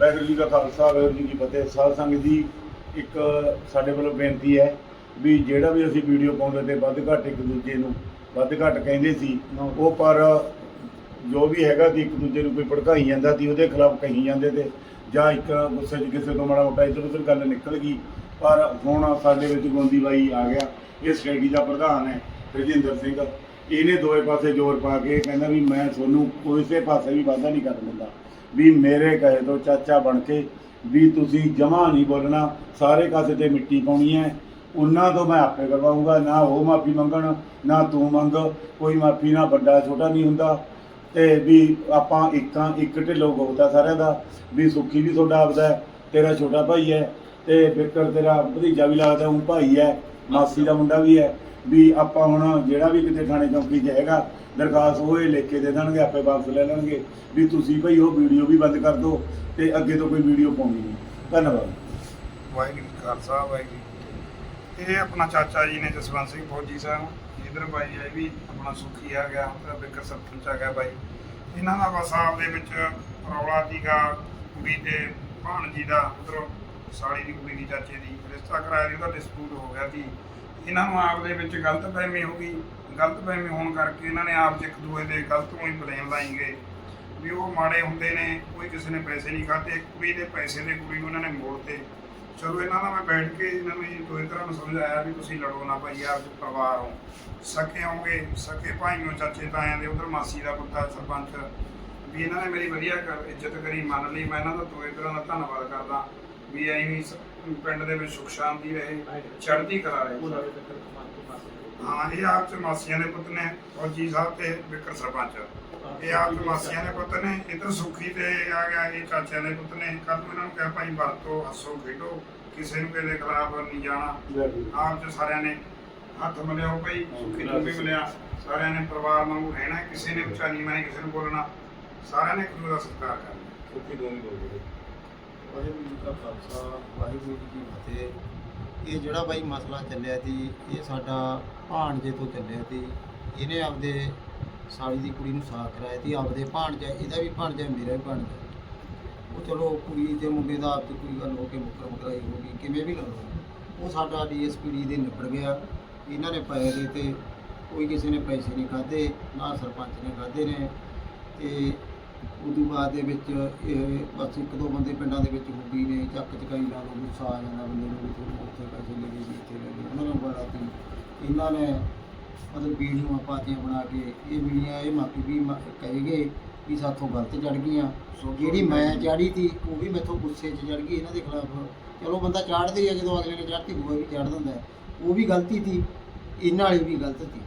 ਵਾਹਿਗੁਰੂ ਜੀ ਕਾ ਖਾਲਸਾ, ਵਾਹਿਗੁਰੂ ਜੀ ਕੀ ਫਤਿਹ। ਸਾਧ ਸੰਗਤ ਜੀ, ਇੱਕ ਸਾਡੇ ਵੱਲੋਂ ਬੇਨਤੀ ਹੈ ਵੀ ਜਿਹੜਾ ਵੀ ਅਸੀਂ ਵੀਡੀਓ ਪਾਉਂਦੇ ਤੇ ਵੱਧ ਘੱਟ ਇੱਕ ਦੂਜੇ ਨੂੰ, ਵੱਧ ਘੱਟ ਕਹਿੰਦੇ ਸੀ, ਉਹ ਪਰ ਜੋ ਵੀ ਹੈਗਾ ਕਿ ਇੱਕ ਦੂਜੇ ਨੂੰ ਕੋਈ ਭੜਕਾਈ ਜਾਂਦਾ ਸੀ, ਉਹਦੇ ਖਿਲਾਫ ਕਹੀ ਜਾਂਦੇ ਤੇ ਜਾਂ ਇੱਕ ਗੁੱਸੇ 'ਚ ਕਿਸੇ ਤੋਂ ਮਾੜਾ ਮੋਟਾ ਇੱਧਰ ਉੱਧਰ ਗੱਲ ਨਿਕਲ ਗਈ। ਪਰ ਹੁਣ ਸਾਡੇ ਵਿੱਚ ਗੋਂਦੀ ਬਾਈ ਆ ਗਿਆ ਇਹ ਸਟੇਡੀ ਦਾ ਪ੍ਰਧਾਨ ਹੈ ਰਜਿੰਦਰ ਸਿੰਘ। ਇਹਨੇ ਦੋਵੇਂ ਪਾਸੇ ਜ਼ੋਰ ਪਾ ਕੇ ਕਹਿੰਦਾ ਵੀ ਮੈਂ ਤੁਹਾਨੂੰ ਕਿਸੇ ਪਾਸੇ ਵੀ ਵਾਧਾ ਨਹੀਂ ਕਰ ਦਿੰਦਾ। ਵੀ ਮੇਰੇ ਕਹੇ ਤੋਂ ਚਾਚਾ ਬਣ ਕੇ ਵੀ ਤੁਸੀਂ ਜਮਾ ਨਹੀਂ ਬੋਲਣਾ, ਸਾਰੇ ਕਾਸੇ ਤੇ ਮਿੱਟੀ ਪਾਉਣੀ ਹੈ। ਉਹਨਾਂ ਤੋਂ ਮੈਂ ਆਪੇ ਕਰਵਾਉਂਗਾ, ਨਾ ਉਹ ਮਾਫੀ ਮੰਗਣ, ਨਾ ਤੂੰ ਮੰਗ, ਕੋਈ ਮਾਫੀ ਨਾ ਵੱਡਾ ਛੋਟਾ ਨਹੀਂ ਹੁੰਦਾ। ਤੇ ਵੀ ਆਪਾਂ ਇੱਕਾਂ, ਇੱਕ ਢਿੱਲੋਂ ਗੋਤਾ ਸਾਰਿਆਂ ਦਾ, ਵੀ ਸੁੱਖੀ ਵੀ ਤੁਹਾਡਾ ਆਪਦਾ ਤੇਰਾ ਛੋਟਾ ਭਾਈ ਹੈ, ਤੇ ਵਿਕਰ ਤੇਰਾ ਭਤੀਜਾ ਵੀ ਲੱਗਦਾ, ਉਹ ਭਾਈ ਹੈ, ਮਾਸੀ ਦਾ ਮੁੰਡਾ ਵੀ ਹੈ। ਵੀ ਆਪਾਂ ਹੁਣ ਜਿਹੜਾ ਵੀ ਕਿਤੇ ਥਾਣੇ ਚੌਂਕੀ ਜਾਏਗਾ ਦਰਖਾਸਤ ਉਹ ਇਹ ਲਿਖ ਕੇ ਦੇ ਦੇਣਗੇ, ਆਪੇ ਵਾਪਸ ਲੈ ਲੈਣਗੇ। ਵੀ ਤੁਸੀਂ ਭਾਈ ਉਹ ਵੀਡੀਓ ਵੀ ਬੰਦ ਕਰ ਦਿਓ ਤੇ ਅੱਗੇ ਤੋਂ ਕੋਈ ਵੀਡੀਓ ਪਾਉਣੀ ਨਹੀਂ। ਧੰਨਵਾਦ। ਵਾਹਿਗੁਰੂ ਜੀ ਕਾ ਖਾਲਸਾ, ਵਾਹਿਗੁਰੂ ਜੀ ਕੀ ਫਤਿਹ। ਇਹ ਆਪਣਾ ਚਾਚਾ ਜੀ ਨੇ ਜਸਵੰਤ ਸਿੰਘ ਫੌਜੀ ਸਾਹਿਬ ਇਧਰ ਬਾਈ ਹੈ ਵੀ ਆਪਣਾ ਸੁਖੀ ਆ ਗਿਆ ਉਹਦਾ ਬਿਕਰ ਸਰਪੰਚ ਆ ਗਿਆ ਬਾਈ। ਇਹਨਾਂ ਦਾ ਬਸ ਆਪ ਦੇ ਵਿੱਚ ਰੌਲਾ ਸੀਗਾ, ਕੁੜੀ ਤੇ ਭਾਣਜੀ ਦਾ, ਉਧਰੋਂ ਸਾਲੀ ਦੀ ਕੁੜੀ ਦੀ ਚਾਚੇ ਦੀ ਰਿਸ਼ਤਾ ਕਰਾਇਆ ਸੀ, ਉਹਦਾ ਡਿਸਪਿਊਟ ਹੋ ਗਿਆ ਸੀ। ਇਹਨਾਂ ਨੂੰ ਆਪ ਦੇ ਵਿੱਚ ਗਲਤ ਫਹਿਮੀ ਹੋ ਗਈ। ਗਲਤ ਫਹਿਮੀ ਹੋਣ ਕਰਕੇ ਇਹਨਾਂ ਨੇ ਆਪ 'ਚ ਇੱਕ ਦੂਏ ਦੇ ਗਲਤ ਨੂੰ ਹੀ ਬਲੇਮ ਲਾਈ ਗਏ ਵੀ ਉਹ ਮਾੜੇ ਹੁੰਦੇ ਨੇ, ਕੋਈ ਕਿਸੇ ਨੇ ਪੈਸੇ ਨਹੀਂ ਖਾਤੇ ਕੁੜੀ ਦੇ ਪੈਸੇ ਦੇ ਕੁੜੀ ਨੂੰ ਇਹਨਾਂ ਨੇ ਮੋੜਤੇ। ਚਲੋ ਇਹਨਾਂ ਦਾ ਮੈਂ ਬੈਠ ਕੇ ਇਹਨਾਂ ਨੂੰ ਜੀ ਦੋਏ ਤਰ੍ਹਾਂ ਨੂੰ ਸਮਝਾਇਆ ਵੀ ਤੁਸੀਂ ਲੜੋ ਨਾ ਭਾਈ, ਆਪ ਦੇ ਪਰਿਵਾਰ ਹੋ। ਸਕੇ ਹੋਗੇ ਸਕੇ ਭਾਈਓ, ਚਾਚੇ ਤਾਇਆਂ ਦੇ, ਉਧਰ ਮਾਸੀ ਦਾ ਪੁੱਤਾ ਸਰਪੰਚ। ਵੀ ਇਹਨਾਂ ਨੇ ਮੇਰੀ ਵਧੀਆ ਇੱਜ਼ਤ ਕਰੀ, ਮੰਨ ਲਈ। ਮੈਂ ਇਹਨਾਂ ਦਾ ਦੋਏ ਤਰ੍ਹਾਂ ਦਾ ਧੰਨਵਾਦ ਕਰਦਾ। ਵੀ ਐਂ ਵੀ ਸ- ਪਿੰਡ ਦੇ ਵਿੱਚ ਸੁਖ ਸ਼ਾਂਤੀ ਰਹੇ ਚੜ੍ਹਦੀ ਕਲਾ ਰਹੇ। ਹਾਂ ਇਹ ਆਪ ਚ ਮਾਸੀਆਂ ਦੇ ਪੁੱਤ ਨੇ ਫੌਜੀ ਸਾਹਿਬ ਤੇ ਵਿਕਰ ਸਰਪੰਚ। ਇਹ ਆਪ ਚ ਮਾਸੀਆਂ ਦੇ ਪੁੱਤ ਨੇ ਇਧਰ ਸੁਖੀ ਤੇ ਆ ਗਿਆ ਇਹ ਚਾਚਿਆਂ ਦੇ ਪੁੱਤ ਨੇ। ਕੱਲ ਨੂੰ ਇਹਨਾਂ ਨੂੰ ਕਿਹਾ ਭਾਈ ਵਰਤੋ ਹੱਸੋ ਖੇਡੋ ਕਿਸੇ ਨੂੰ ਕਿਸੇ ਦੇ ਖਿਲਾਫ ਨਹੀਂ ਜਾਣਾ। ਆਪ ਚ ਸਾਰਿਆਂ ਨੇ ਹੱਥ ਮਿਲਿਓ ਭਾਈ ਸੁਖੀ ਨੂੰ ਵੀ ਮਿਲਿਆ। ਸਾਰਿਆਂ ਨੇ ਪਰਿਵਾਰ ਵਾਂਗੂ ਰਹਿਣਾ ਕਿਸੇ ਨੇ ਉੱਚਾ ਨਹੀਂ ਮੈਂ ਕਿਸੇ ਨੂੰ ਬੋਲਣਾ। ਸਾਰਿਆਂ ਨੇ ਦੂਜੇ ਦਾ ਸਤਿਕਾਰ ਕਰਨਾ। ਵਾਹਿਗੁਰੂ ਜੀ ਕਾ ਖਾਲਸਾ, ਵਾਹਿਗੁਰੂ ਜੀ ਕੀ ਫਤਿਹ। ਇਹ ਜਿਹੜਾ ਬਾਈ ਮਸਲਾ ਚੱਲਿਆ ਸੀ ਇਹ ਸਾਡਾ ਭਾਣਜੇ ਤੋਂ ਚੱਲਿਆ ਸੀ ਇਹਨੇ ਆਪਦੇ ਸਾਲੀ ਦੀ ਕੁੜੀ ਨੂੰ ਸਾਥ ਕਰਾਇਆ ਸੀ ਆਪਦੇ ਭਾਣਜਾ, ਇਹਦਾ ਵੀ ਭਾਣਜਾ, ਮੇਰਾ ਵੀ ਭਾਣਜਾ। ਉਹ ਚਲੋ ਕੁੜੀ ਤੇ ਮੁੰਡੇ ਦਾ ਆਪ 'ਚ ਕੋਈ ਗੱਲ ਹੋ ਕੇ ਮੁੱਕਰ ਮੁਕਰਾਈ ਹੋ ਗਈ, ਕਿਵੇਂ ਵੀ ਗੱਲ ਹੋ ਗਈ ਉਹ ਸਾਡਾ ਡੀਐਸਪੀਡੀ ਦੇ ਨਿਬੜ ਗਿਆ। ਇਹਨਾਂ ਨੇ ਪੈਸੇ ਦੇ ਤੇ ਕੋਈ ਕਿਸੇ ਨੇ ਪੈਸੇ ਨਹੀਂ ਖਾਦੇ ਨਾ ਸਰਪੰਚ ਨੇ ਖਾਦੇ ਨੇ। ਤੇ ਉਦੋਂ ਬਾਅਦ ਦੇ ਵਿੱਚ ਇਹ ਬਸ ਇੱਕ ਦੋ ਬੰਦੇ ਪਿੰਡਾਂ ਦੇ ਵਿੱਚ ਹੁੰਦੀ ਨੇ ਚੱਕ ਚਕਾਈ ਲਾ ਲਓ ਗੁੱਸਾ ਆ ਜਾਂਦਾ ਬੰਦੇ ਨੂੰ ਵੀ ਤੁਹਾਨੂੰ ਉੱਥੇ ਪੈਸੇ ਲੈ ਗਏ ਇੱਥੇ ਲੈ ਗਏ ਉਹਨਾਂ ਨੂੰ ਬੜਾ ਤੀ ਇਹਨਾਂ ਨੇ ਮਤਲਬ ਵੀਡੀਓ ਪਾਤੀਆਂ ਬਣਾ ਕੇ ਇਹ ਵੀਡੀਓ ਇਹ ਮਾਪੀ ਵੀ ਕਹੇਗੇ ਵੀ ਸਾਥੋਂ ਗਲਤ ਚੜ ਗਈਆਂ। ਜਿਹੜੀ ਮੈਂ ਚਾੜੀ ਤੀ ਉਹ ਵੀ ਮੈਥੋਂ ਗੁੱਸੇ 'ਚ ਚੜ ਗਈ ਇਹਨਾਂ ਦੇ ਖਿਲਾਫ। ਚਲੋ ਬੰਦਾ ਚਾੜਦੇ ਹੀ ਆ ਜਦੋਂ ਅਗਲੇ ਨੇ ਚੜਤੀ ਦੂਆ ਵੀ ਚੜ ਦਿੰਦਾ। ਉਹ ਵੀ ਗਲਤੀ ਤੀ ਇਹਨਾਂ ਵਾਲੀ ਵੀ ਗਲਤ ਤੀ।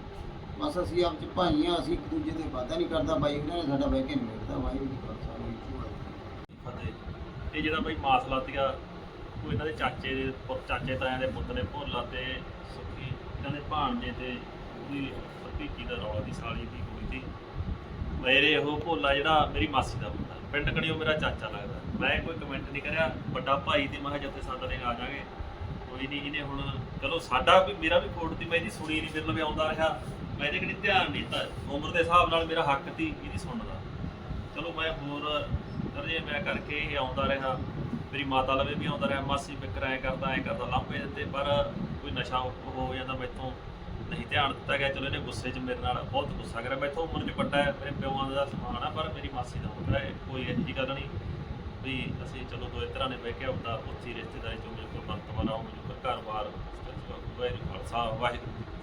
ਬਸ ਅਸੀਂ ਆਪ ਚ ਭਾਈ ਅਸੀਂ ਇੱਕ ਦੂਜੇ ਦੇ ਵਾਅਦਾ ਨਹੀਂ ਕਰਦਾ। ਬਾਈ ਉਹਨਾਂ ਨੇ ਸਾਡਾ ਬਹਿ ਕੇ ਨਹੀਂ ਵਾਹਿਗੁਰੂ ਜੀ ਕਾ ਖਾਲਸਾ, ਵਾਹਿਗੁਰੂ ਜੀ ਕੀ ਫਤਿਹ। ਫਤਿਹ। ਇਹ ਜਿਹੜਾ ਬਈ ਮਾਸਲਾ ਸੀਗਾ ਉਹ ਇਹਨਾਂ ਦੇ ਚਾਚੇ ਦੇ ਪੁੱਤ ਚਾਚੇ ਤਾਇਆਂ ਦੇ ਪੁੱਤ ਨੇ ਭੋਲਾ ਤੇ ਸੁਖੀ, ਇਹਨਾਂ ਦੇ ਭਾਣਜੇ ਤੇ ਉਹਦੀ ਭਤੀਜੀ ਦਾ ਰੌਲਾ ਦੀ ਸਾਲੀ ਦੀ ਕੁੜੀ ਦੀ। ਮੇਰੇ ਉਹ ਭੋਲਾ ਜਿਹੜਾ ਮੇਰੀ ਮਾਸੀ ਦਾ ਮੁੰਡਾ ਪਿੰਡ ਕਣੀ ਉਹ ਮੇਰਾ ਚਾਚਾ ਲੱਗਦਾ। ਮੈਂ ਕੋਈ ਕਮੈਂਟ ਨਹੀਂ ਕਰਿਆ। ਵੱਡਾ ਭਾਈ ਤੇ ਮੈਂ ਕਿਹਾ ਜੱਥੇ ਸਾਡਾ ਨੇ ਆ ਜਾਗੇ ਕੋਈ ਨਹੀਂ, ਇਹਨੇ ਹੁਣ ਚਲੋ ਸਾਡਾ ਵੀ ਮੇਰਾ ਵੀ ਕੋਟ ਦੀ ਮੈਂ ਇਹਦੀ ਸੁਣੀ ਨਹੀਂ, ਮੇਰੇ ਲਵੇ ਆਉਂਦਾ ਰਿਹਾ। ਮੈਂ ਇਹਦੇ ਕਣੀ ਧਿਆਨ ਨਹੀਂ ਦਿੱਤਾ। ਉਮਰ ਦੇ ਹਿਸਾਬ ਨਾਲ ਮੇਰਾ ਹੱਕ ਸੀ ਇਹਦੀ ਸੁਣਨ ਦਾ ਚਲੋ ਮੈਂ ਹੋਰ ਦਰਜੇ ਮੈਂ ਕਰਕੇ ਇਹ ਆਉਂਦਾ ਰਿਹਾ, ਮੇਰੀ ਮਾਤਾ ਲਵੇ ਵੀ ਆਉਂਦਾ ਰਿਹਾ, ਮਾਸੀ ਫਿਕਰ ਐ ਕਰਦਾ ਐ ਕਰਦਾ, ਲਾਂਭੇ ਦਿੱਤੇ, ਪਰ ਕੋਈ ਨਸ਼ਾ ਹੋ ਜਾਂਦਾ ਮੈਥੋਂ ਨਹੀਂ ਧਿਆਨ ਦਿੱਤਾ ਗਿਆ। ਚਲੋ ਇਹਨੇ ਗੁੱਸੇ 'ਚ ਮੇਰੇ ਨਾਲ ਬਹੁਤ ਗੁੱਸਾ ਕਰਿਆ। ਮੈਥੋਂ ਉਮਰ 'ਚ ਵੱਡਾ ਹੈ ਮੇਰੇ ਪਿਓਾਂ ਦਾ ਸਮਾਨ ਆ, ਪਰ ਮੇਰੀ ਮਾਸੀ ਦਾ ਮੁੰਡਾ ਹੈ, ਕੋਈ ਇਹੋ ਜਿਹੀ ਗੱਲ ਨਹੀਂ ਵੀ ਅਸੀਂ ਚਲੋ ਦੋ ਤਰ੍ਹਾਂ ਨੇ ਬਹਿ ਕੇ ਆਉਂਦਾ ਉੱਚੀ ਰਿਸ਼ਤੇਦਾਰੀ ਚੋਂ ਮੇਰੇ ਕੋਲ ਬੰਤ ਵਾਲਾ ਉਹ ਘਰ-ਬਾਰ, ਵਾਹਿਗੁਰੂ ਖਾਲਸਾ, ਵਾਹਿਗੁਰੂ